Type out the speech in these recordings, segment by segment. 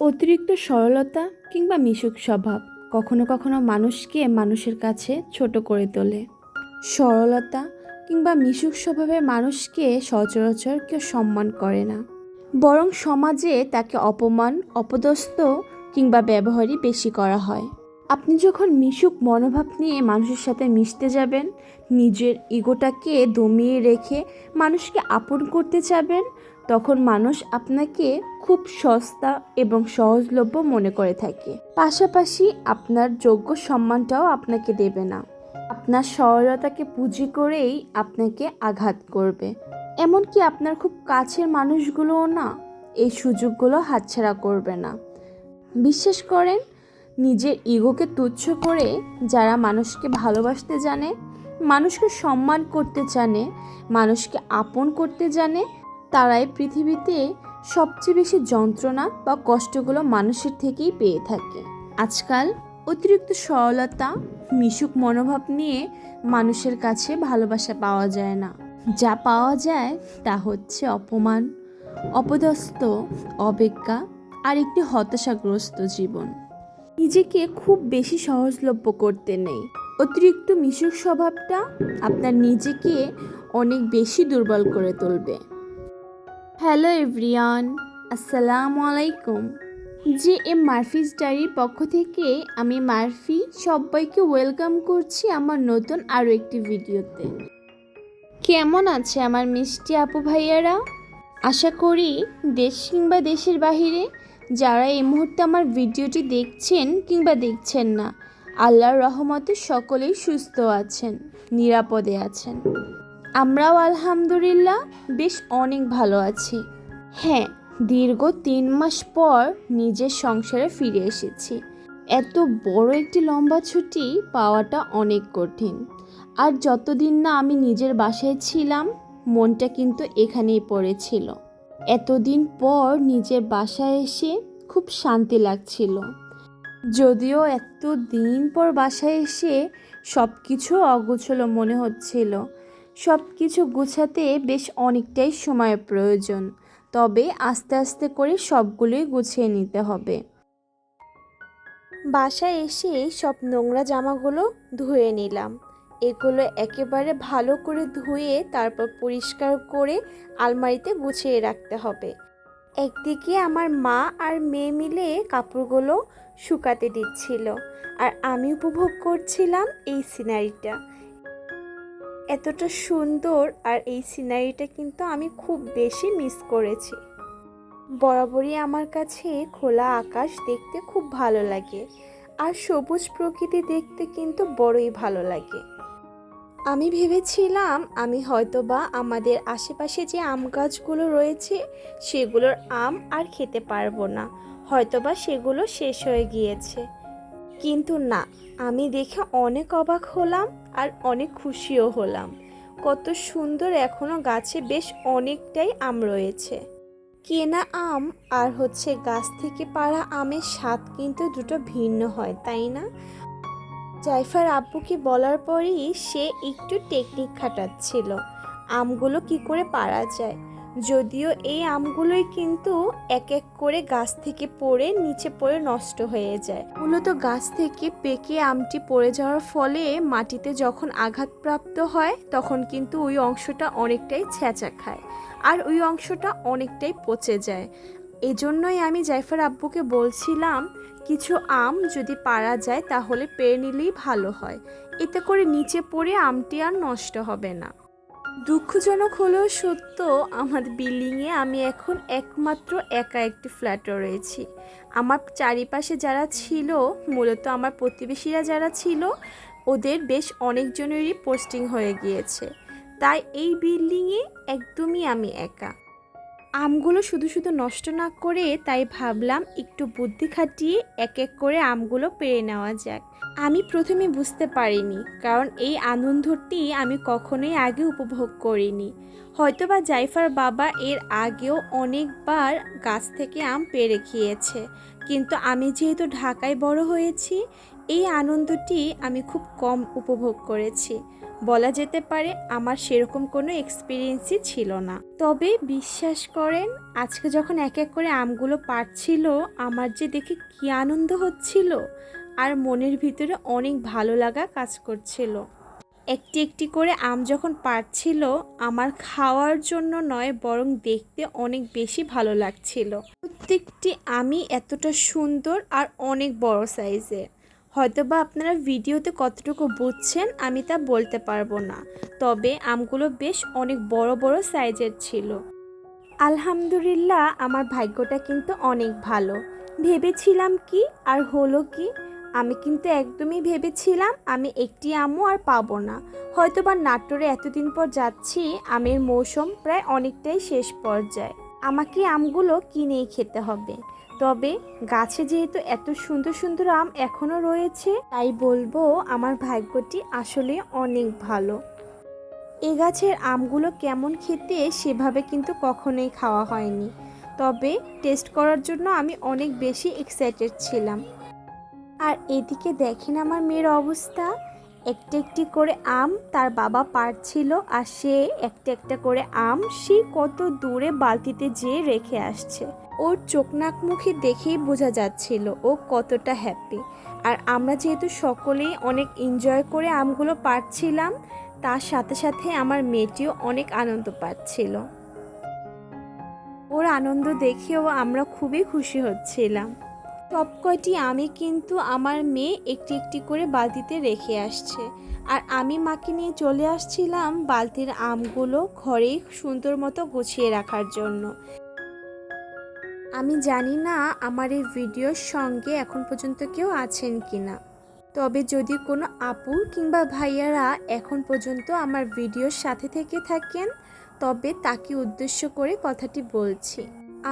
অতিরিক্ত সরলতা কিংবা মিশুক স্বভাব কখনো কখনো মানুষকে মানুষের কাছে ছোট করে তোলে। সরলতা কিংবা মিশুক স্বভাবের মানুষকে সচরাচর কেউ সম্মান করে না। বরং সমাজে তাকে অপমান, অপদস্থ কিংবা ব্যবহারই বেশি করা হয়। আপনি যখন মিশুক মনোভাব নিয়ে মানুষের সাথে মিশতে যাবেন, নিজের ইগোটাকে দমিয়ে রেখে মানুষকে আপন করতে চাবেন তখন মানুষ আপনাকে খুব সস্তা এবং সহজলভ্য মনে করে থাকে। পাশাপাশি আপনার যোগ্য সম্মানটাও আপনাকে দেবে না। আপনার সরলতাকে পুঁজি করেই আপনাকে আঘাত করবে। এমনকি আপনার খুব কাছের মানুষগুলোও না এই সুযোগগুলো হাতছাড়া করবে না। বিশ্বাস করেন, নিজের ইগোকে তুচ্ছ করে যারা মানুষকে ভালোবাসতে জানে, মানুষকে সম্মান করতে জানে, মানুষকে আপন করতে জানে তারাই পৃথিবীতে সবচেয়ে বেশি যন্ত্রণা বা কষ্টগুলো মানুষের থেকেই পেয়ে থাকে। আজকাল অতিরিক্ত সরলতা, মিশুক মনোভাব নিয়ে মানুষের কাছে ভালোবাসা পাওয়া যায় না। যা পাওয়া যায় তা হচ্ছে অপমান, অপদস্থ, অবেজ্ঞা আর একটি হতাশাগ্রস্ত জীবন। নিজেকে খুব বেশি সহজলভ্য করতে নেই। অতিরিক্ত মিশুক স্বভাবটা আপনার নিজেকে অনেক বেশি দুর্বল করে তুলবে। হ্যালো এভরিয়ান, আসসালামু আলাইকুম। যে এম মারফিস ডায়েরির পক্ষ থেকে আমি মারফি সবাইকে ওয়েলকাম করছি আমার নতুন আরও একটি ভিডিওতে। কেমন আছে আমার মিষ্টি আপু ভাইয়ারা? আশা করি দেশ কিংবা দেশের বাহিরে যারা এই মুহূর্তে আমার ভিডিওটি দেখছেন কিংবা দেখছেন না, আল্লাহর রহমতে সকলেই সুস্থ আছেন, নিরাপদে আছেন। আমরাও আলহামদুলিল্লাহ বেশ অনেক ভালো আছি। হ্যাঁ দীর্ঘ তিন মাস পর নিজের সংসারে ফিরে এসেছি। এত বড় একটি লম্বা ছুটি পাওয়াটা অনেক কঠিন। আর যতদিন না আমি নিজের বাসায় ছিলাম, মনটা কিন্তু এখানেই পড়েছিল। এতদিন পর নিজের বাসায় এসে খুব শান্তি লাগছিল। যদিও এত দিন পর বাসায় এসে সব কিছু অগোছলো মনে হচ্ছিল সব কিছু গুছাতে বেশ অনেকটাই সময় প্রয়োজন। তবে আস্তে আস্তে করে সবগুলোই গুছিয়ে নিতে হবে। বাসায় এসে সব নোংরা জামাগুলো ধুয়ে নিলাম। এগুলো একেবারে ভালো করে ধুয়ে তারপর পরিষ্কার করে আলমারিতে গুছিয়ে রাখতে হবে। একদিকে আমার মা আর মেয়ে মিলে কাপড়গুলো শুকাতে দিচ্ছিল। আর আমি উপভোগ করছিলাম এই সিনারিটা। এতটা সুন্দর আর এই সিনারিটা কিন্তু আমি খুব বেশি মিস করেছি। বরাবরই আমার কাছে খোলা আকাশ দেখতে খুব ভালো লাগে আর সবুজ প্রকৃতি দেখতে কিন্তু বড়ই ভালো লাগে। আমি ভেবেছিলাম আমি হয়তোবা আমাদের আশেপাশে যে আম গাছগুলো রয়েছে সেগুলোর আম আর খেতে পারব না, হয়তোবা সেগুলো শেষ হয়ে গিয়েছে। কিন্তু না, আমি দেখে অনেক অবাক হলাম আর অনেক খুশিও হলাম। কত সুন্দর এখনও গাছে বেশ অনেকটাই আম রয়েছে। কেনা আম আর হচ্ছে গাছ থেকে পাড়া আমের স্বাদ কিন্তু দুটো ভিন্ন হয়, তাই না? জাইফার আব্বুকে বলার পরই সে একটু টেকনিক খাটাচ্ছিল। আমগুলো কি করে পারা যায়? যদিও এই আমগুলোই কিন্তু এক এক করে গাছ থেকে পড়ে, নিচে পড়ে নষ্ট হয়ে যায়। মূলত গাছ থেকে পেকে আমটি পড়ে যাওয়ার ফলে মাটিতে যখন আঘাতপ্রাপ্ত হয়, তখন কিন্তু ওই অংশটা অনেকটাই ছেঁচা খায় আর ওই অংশটা অনেকটাই পচে যায়। এজন্যই আমি জাইফার আব্বুকে বলছিলাম, কিছু আম যদি পারা যায়, তাহলে পেরে নিলেই ভালো হয়। এতে করে নিচে পড়ে আমটি আর নষ্ট হবে না। দুঃখজনক হলেও সত্য, আমার বিল্ডিংয়ে আমি এখন একমাত্র একা একটি ফ্ল্যাটে রয়েছি। আমার চারিপাশে যারা ছিল, মূলত আমার প্রতিবেশীরা যারা ছিল, ওদের বেশ অনেকজনেরই পোস্টিং হয়ে গিয়েছে। তাই এই বিল্ডিংয়ে একদমই আমি একা। আমগুলো শুধু শুধু নষ্ট না করে তাই ভাবলাম একটু বুদ্ধি খাটিয়ে এক এক করে আমগুলো পেরে নেওয়া যাক। আমি প্রথমে বুঝতে পারিনি, কারণ এই আনন্দটি আমি কখনোই আগে উপভোগ করিনি। হয়তোবা জাইফার বাবা এর আগেও অনেকবার গাছ থেকে আম পেরে খেয়েছে। কিন্তু আমি যেহেতু ঢাকায় বড় হয়েছি, এই আনন্দটি আমি খুব কম উপভোগ করেছি। বলা যেতে পারে আমার সেরকম কোনো এক্সপিরিয়েন্সই ছিল না। তবে বিশ্বাস করেন, আজকে যখন এক এক করে আমগুলো পাড়ছিল আমার যে দেখে কী আনন্দ হচ্ছিল, আর মনের ভিতরে অনেক ভালো লাগা কাজ করছিল। একটি একটি করে আম যখন পাড়ছিল আমার খাওয়ার জন্য নয়, বরং দেখতে অনেক বেশি ভালো লাগছিল। প্রত্যেকটি আমি এতটা সুন্দর আর অনেক বড় সাইজের। হয়তোবা আপনারা ভিডিওতে কতটুকু বুঝছেন আমি তা বলতে পারব না, তবে আমগুলো বেশ অনেক বড় বড় সাইজের ছিল। আলহামদুলিল্লাহ, আমার ভাগ্যটা কিন্তু অনেক ভালো। ভেবেছিলাম কি আর হলো কি? আমি কিন্তু একদমই ভেবেছিলাম আমি একটি আমও আর পাবো না। হয়তো বা নাটোরে এতদিন পর যাচ্ছি, আমের মৌসুম প্রায় অনেকটাই শেষ পর্যায়ে। আমাকে আমগুলো কিনেই খেতে হবে। তবে গাছে যেহেতু এত সুন্দর সুন্দর আম এখনও রয়েছে, তাই বলব আমার ভাগ্যটি আসলে অনেক ভালো। এ গাছের আমগুলো কেমন খেতে সেভাবে কিন্তু কখনোই খাওয়া হয়নি। তবে টেস্ট করার জন্য আমি অনেক বেশি এক্সাইটেড ছিলাম। আর এদিকে দেখেন আমার মেয়ের অবস্থা। একটা একটি করে আম তার বাবা পারছিল আর সে একটা একটা করে আম সে কত দূরে বালতিতে যেয়ে রেখে আসছে। ওর চোখ নাক মুখে দেখেই বোঝা যাচ্ছিল ও কতটা হ্যাপি আর আমরা যেহেতু সকলেই অনেক এনজয় করে আমগুলো পারছিলাম, তার সাথে সাথে আমার মেয়েটিও অনেক আনন্দ পাচ্ছিল। ওর আনন্দ দেখেও আমরা খুবই খুশি হচ্ছিলাম। সব কয়টি আমি কিন্তু আমার মেয়ে একটি একটি করে বালতিতে রেখে আসছে। আর আমি মাকে নিয়ে চলে আসছিলাম বালতির আমগুলো ঘরে সুন্দর মতো গুছিয়ে রাখার জন্য। আমি জানি না আমার এই ভিডিওর সঙ্গে এখন পর্যন্ত কেউ আছেন কি না তবে যদি কোনো আপু কিংবা ভাইয়ারা এখন পর্যন্ত আমার ভিডিওর সাথে থেকে থাকেন, তবে তাকে উদ্দেশ্য করে কথাটি বলছি।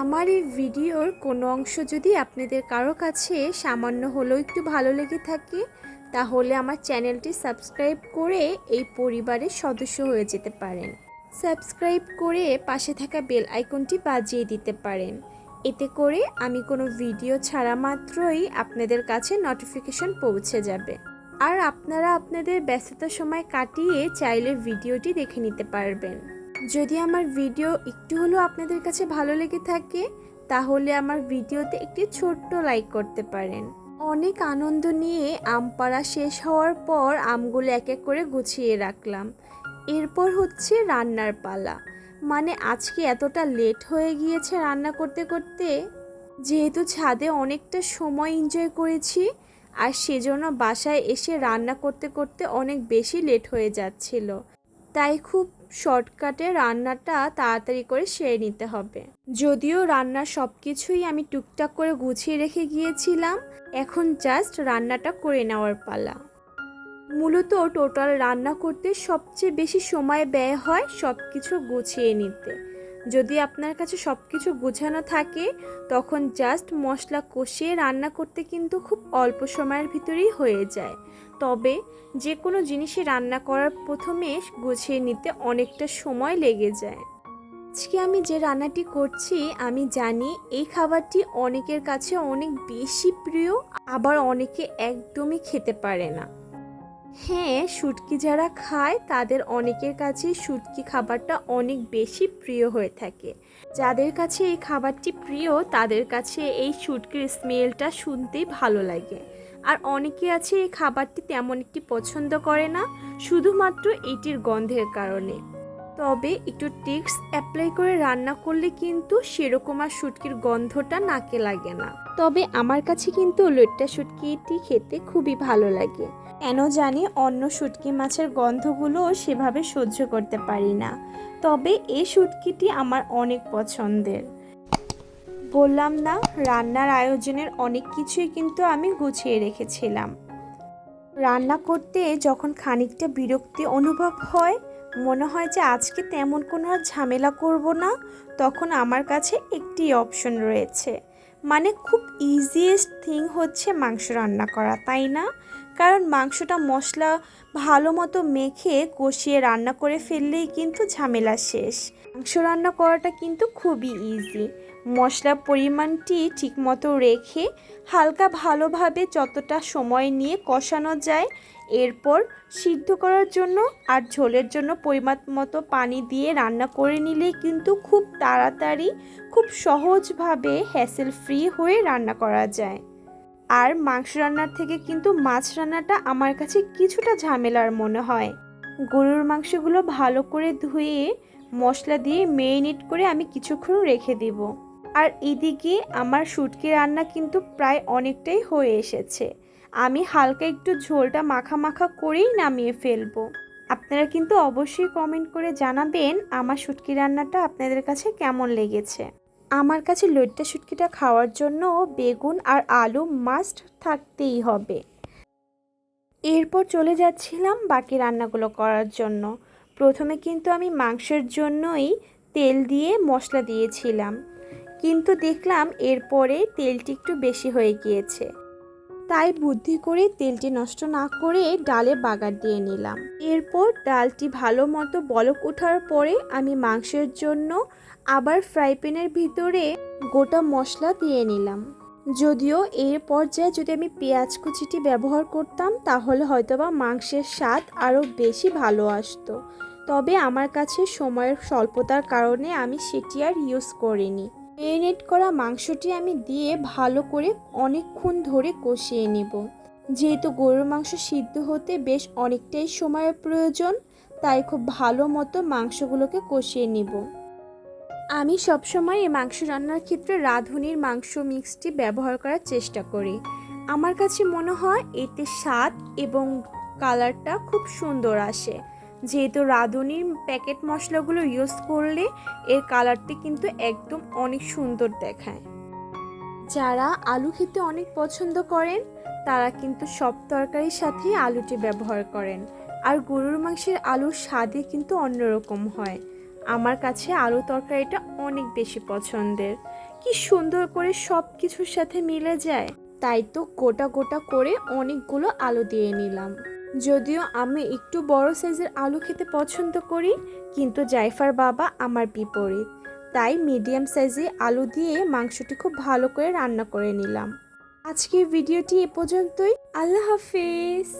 আমার এই ভিডিওর কোনো অংশ যদি আপনাদের কারও কাছে সামান্য হলেও একটু ভালো লেগে থাকে, তাহলে আমার চ্যানেলটি সাবস্ক্রাইব করে এই পরিবারের সদস্য হয়ে যেতে পারেন। সাবস্ক্রাইব করে পাশে থাকা বেল আইকনটি বাজিয়ে দিতে পারেন। এতে করে আমি কোনো ভিডিও ছাড়া মাত্রই আপনাদের কাছে নোটিফিকেশন পৌঁছে যাবে। আর আপনারা আপনাদের ব্যস্ততার সময় কাটিয়ে চাইলে ভিডিওটি দেখে নিতে পারবেন। যদি আমার ভিডিও একটু হলেও আপনাদের কাছে ভালো লেগে থাকে, তাহলে আমার ভিডিওতে একটি ছোট্ট লাইক করতে পারেন। অনেক আনন্দ নিয়ে আম পাড়া শেষ হওয়ার পর আমগুলো এক এক করে গুছিয়ে রাখলাম। এরপর হচ্ছে রান্নার পালা। মানে আজকে এতটা লেট হয়ে গিয়েছে রান্না করতে করতে। যেহেতু ছাদে অনেকটা সময় এনজয় করেছি, আর সেজন্য বাসায় এসে রান্না করতে করতে অনেক বেশি লেট হয়ে যাচ্ছিল। তাই খুব শর্টকাটে রান্নাটা তাড়াতাড়ি করে সেরে নিতে হবে। যদিও রান্নার সব কিছুই আমি টুকটাক করে গুছিয়ে রেখে গিয়েছিলাম, এখন জাস্ট রান্নাটা করে নেওয়ার পালা। মূলত টোটাল রান্না করতে সবচেয়ে বেশি সময় ব্যয় হয় সব কিছু গুছিয়ে নিতে। যদি আপনার কাছে সব কিছু গোছানো থাকে, তখন জাস্ট মশলা কষিয়ে রান্না করতে কিন্তু খুব অল্প সময়ের ভিতরেই হয়ে যায়। তবে যে কোনো জিনিসই রান্না করার প্রথমে গুছিয়ে নিতে অনেকটা সময় লেগে যায়। আজকে আমি যে রান্নাটি করছি, আমি জানি এই খাবারটি অনেকের কাছে অনেক বেশি প্রিয়, আবার অনেকে একদমই খেতে পারে না। হ্যাঁ শুটকি যারা খায়, তাদের অনেকের কাছে শুটকি খাবারটা অনেক বেশি প্রিয় হয়ে থাকে। যাদের কাছে এই খাবারটি প্রিয়, তাদের কাছে এই শুটকির স্মেলটা শুনতেই ভালো লাগে। আর অনেকে আছে এই খাবারটি তেমন একটি পছন্দ করে না, শুধুমাত্র এটির গন্ধের কারণে। তবে একটু টিক্স অ্যাপ্লাই করে রান্না করলে কিন্তু সেরকম আর শুটকির গন্ধটা নাকে লাগে না। তবে আমার কাছে কিন্তু লইট্টা শুটকিটি খেতে খুবই ভালো লাগে। কেন জানি অন্য শুটকি মাছের গন্ধগুলো সেভাবে সহ্য করতে পারি না। তবে এই শুটকিটি আমার অনেক পছন্দের। বললাম, না, রান্নার আয়োজনের অনেক কিছুই কিন্তু আমি গুছিয়ে রেখেছিলাম। রান্না করতে যখন খানিকটা বিরক্তি অনুভব হয়, মনে হয় যে আজকে তেমন কোনো আর ঝামেলা করব না, তখন আমার কাছে একটি অপশন রয়েছে। মানে খুব ইজিয়েস্ট থিং হচ্ছে মাংস রান্না করা, তাই না? কারণ মাংসটা মশলা ভালো মতো মেখে কষিয়ে রান্না করে ফেললেই কিন্তু ঝামেলা শেষ। মাংস রান্না করাটা কিন্তু খুবই ইজি মশলার পরিমাণটি ঠিকমতো রেখে হালকা ভালোভাবে যতটা সময় নিয়ে কষানো যায়, এরপর সিদ্ধ করার জন্য আর ঝোলের জন্য পরিমাণ মতো পানি দিয়ে রান্না করে নিলে কিন্তু খুব তাড়াতাড়ি, খুব সহজভাবে হ্যাসেল ফ্রি হয়ে রান্না করা যায়। আর মাংস রান্নার থেকে কিন্তু মাছ রান্নাটা আমার কাছে কিছুটা ঝামেলার মনে হয়। গরুর মাংসগুলো ভালো করে ধুয়ে মশলা দিয়ে মেরিনেট করে আমি কিছুক্ষণ রেখে দেব। আর এদিকে আমার শুটকি রান্না কিন্তু প্রায় অনেকটাই হয়ে এসেছে। আমি হালকা একটু ঝোলটা মাখা মাখা করেই নামিয়ে ফেলব। আপনারা কিন্তু অবশ্যই কমেন্ট করে জানাবেন আমার শুটকি রান্নাটা আপনাদের কাছে কেমন লেগেছে। আমার কাছে লইট্টা শুটকিটা খাওয়ার জন্য বেগুন আর আলু মাস্ট থাকতেই হবে। এরপর চলে যাচ্ছিলাম বাকি রান্নাগুলো করার জন্য। প্রথমে কিন্তু আমি মাংসের জন্যই তেল দিয়ে মশলা দিয়েছিলাম। কিন্তু দেখলাম এরপরে তেলটি একটু বেশি হয়ে গিয়েছে। তাই বুদ্ধি করে তেলটি নষ্ট না করে ডালে বাগার দিয়ে নিলাম। এরপর ডালটি ভালো মতো বলক ওঠার পরে আমি মাংসের জন্য আবার ফ্রাই প্যানের ভিতরে গোটা মশলা দিয়ে নিলাম। যদিও এর পর্যায়ে যদি আমি পেঁয়াজ কুচিটি ব্যবহার করতাম, তাহলে হয়তোবা মাংসের স্বাদ আরও বেশি ভালো আসতো। তবে আমার কাছে সময়ের স্বল্পতার কারণে আমি সেটি আর ইউজ করিনি। মেরিনেট করা মাংসটি আমি দিয়ে ভালো করে অনেকক্ষণ ধরে কষিয়ে নিব। যেহেতু গরুর মাংস সিদ্ধ হতে বেশ অনেকটাই সময়ের প্রয়োজন, তাই খুব ভালো মতো মাংসগুলোকে কষিয়ে নিব। আমি সবসময় এই মাংস রান্নার ক্ষেত্রে রাঁধুনির মাংস মিক্সটি ব্যবহার করার চেষ্টা করি। আমার কাছে মনে হয় এতে স্বাদ এবং কালারটা খুব সুন্দর আসে। যেহেতু রাঁধুনির প্যাকেট মশলাগুলো ইউজ করলে এর কালারটি কিন্তু একদম অনেক সুন্দর দেখায়। যারা আলু খেতে অনেক পছন্দ করেন, তারা কিন্তু সব তরকারির সাথে আলুটি ব্যবহার করেন। আর গরুর মাংসের আলুর স্বাদই কিন্তু অন্যরকম হয়। আমার কাছে আলু তরকারিটা অনেক বেশি পছন্দের। কি সুন্দর করে সব কিছুর সাথে মিলে যায়। তাই তো গোটা গোটা করে অনেকগুলো আলু দিয়ে নিলাম। যদিও আমি একটু বড় সাইজের আলু খেতে পছন্দ করি, কিন্তু জাইফার বাবা আমার বিপরীত। তাই মিডিয়াম সাইজে আলু দিয়ে মাংসটি খুব ভালো করে রান্না করে নিলাম। আজকের ভিডিওটি এ পর্যন্তই। আল্লাহ হাফিজ।